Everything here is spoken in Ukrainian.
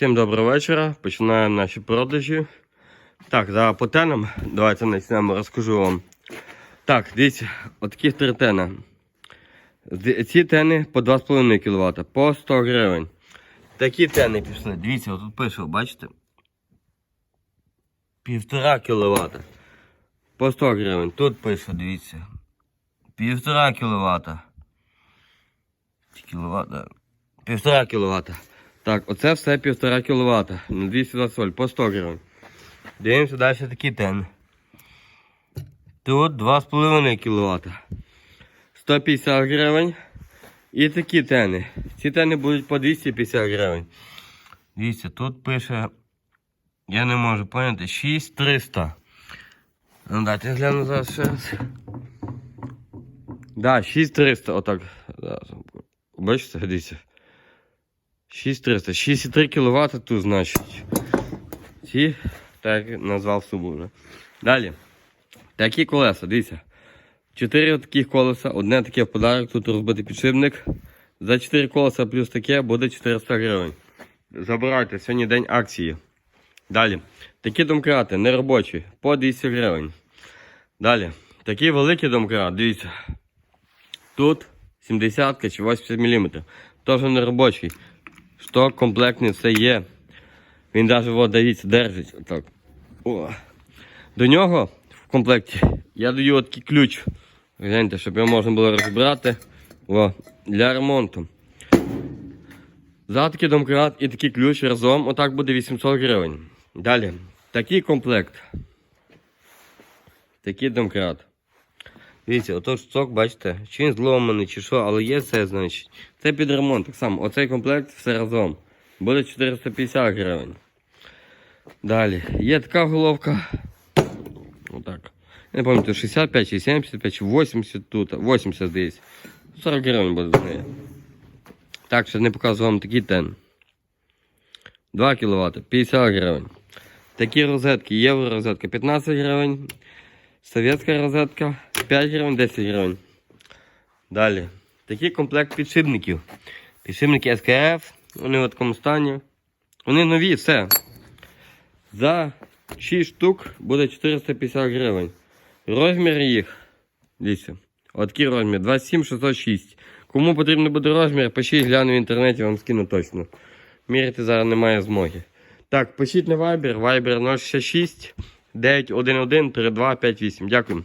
Всім доброго вечора. Починаємо наші продажі. Так, за по тенам. Давайте почнемо, розкажу вам. Так, дивіться, отакі три тена. З- Ці тени по 2,5 кВт, по 100 гривень. Такі тени пішли. Дивіться, отут пише, бачите? Півтора кВт. По 100 гривень. Тут пише, дивіться. Півтора кВт. Кіловат, Півтора кВт. Так, оце все півтора кВт. На 220 вольт по 100 гривень. Дивимося далі такі тени. Тут 2,5 кВт. 150 гривень. І такі тени. Ці тени будуть по 250 гривень. Дивіться, тут пише. Я не можу поняти. 6300. Ну дайте гляну зараз ще раз. Да, 6300, отак. Бачите, дивіться. 6300. 6,3 кВт тут, значить. Ці, так назвав собою. Далі. Такі колеса, дивіться. Чотири таких колеса, одне таке в подарок, тут розбитий підшипник. За 4 колеса плюс таке буде 400 гривень. Забирайте, сьогодні день акції. Далі. Такі домкрати, неробочі, по 200 гривень. Далі. Такі великі домкрат, дивіться. Тут 70 чи 80 мм. Теж не робочий. Шток комплектний, все є. Він навіть дивіться, держить. Отак. О. До нього в комплекті я даю такий ключ. Гляньте, щоб його можна було розібрати О, для ремонту. За такий домкрат і такий ключ разом отак буде 800 гривень. Далі. Такий комплект. Такий домкрат. Дивіться, ото шток, бачите, чи він зломаний, чи що, але є це, значить. Це під ремонт так само. Оцей комплект все разом. Буде 450 гривень. Далі. Є така головка. Отак. Я не пам'ятаю, 65 чи 75 чи 80 тут. 80 здається. 40 гривень буде з неї. Так, ще не показую вам такий тен. 2 кВт, 50 гривень. Такі розетки, євро розетка 15 гривень. Совєтська розетка 5 гривень, 10 гривень. Далі. Такий комплект підшипників. Підшипники СКФ. Вони в такому стані. Вони нові, все. За 6 штук буде 450 гривень. Розмір їх. Дивіться. Отакий розмір. 27 606. Кому потрібен буде розмір, пишіть, гляну в інтернеті, вам скину точно. Міряти зараз немає змоги. Так, пишіть на Viber, Viber 066 911 3258. Дякую.